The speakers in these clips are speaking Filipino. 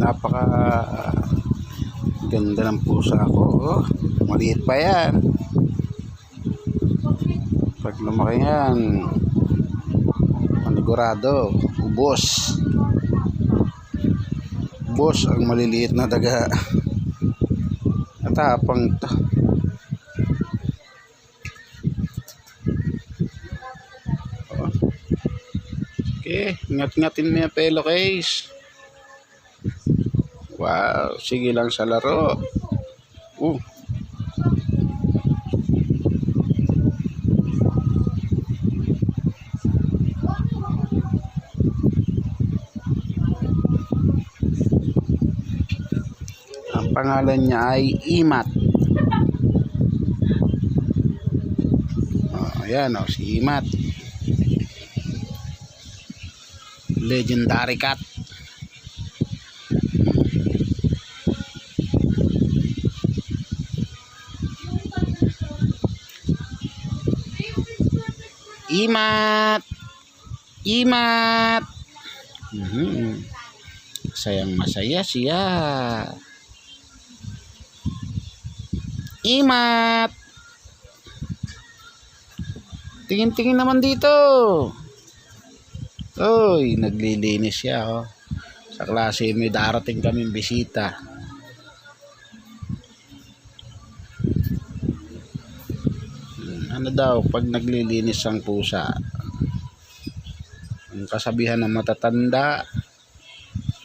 napaka ganda ng pusa ko maliit pa yan. Pag lumaki yan panigurado ubos. Ubos ang maliliit na daga. Natapang to. Okay ingat-ingatin mo yung pillowcase. Wow, sige lang sa laro. Uh. Pangalan niya ay Imat. Oh, ayan oh, si Imat. Legendary cat. Imat! Imat! Mhm. Sayang masaya siya. Imat! Tingin-tingin naman dito. Uy, naglilinis siya oh. Sa klase may darating kaming bisita. ano daw pag naglilinis ang pusa ang kasabihan ng matatanda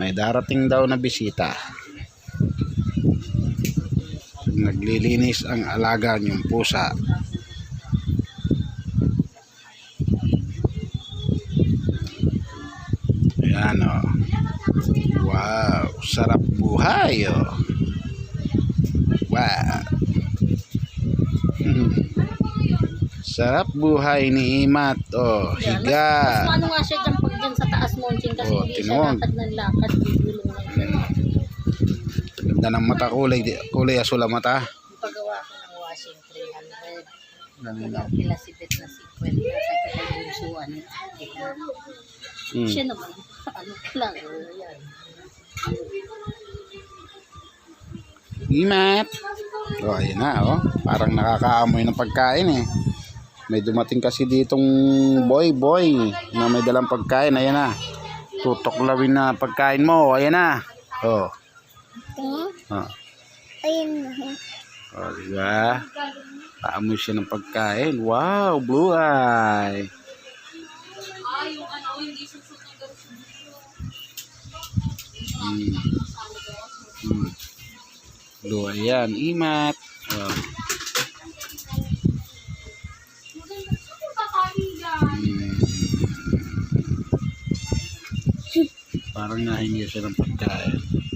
may darating daw na bisita naglilinis ang alaga niyong pusa ayan o wow sarap buhay o wow Sarap buhay ni Imat. Oh, higa. Mas ano nga siya dyan pag dyan sa taas mountain kasi Oh, hindi siya lakad ng lakad. Lang. Ganda ng mata kulay, kulay asul ang mata. Pagawa ko ng washing 300. Ganun si Bet na 50 sa kila bunsuan. Hmm. Siya naman, ano lang, oh, yan. Imat. Oh, ayun na, oh. Parang nakakaamoy ng pagkain eh. May dumating kasi ditong boy boy na may dalang pagkain. Ayan na. Tutoklawin na pagkain mo. Ayan na. Oh. Oh. Ayun na. Oh, di ba? Paamoy siya ng pagkain. Wow, blue eye. Hmm. Hmm. Blue eye yan. Imat. Oh. Hmm. Parang nahingi siya ng pagkain.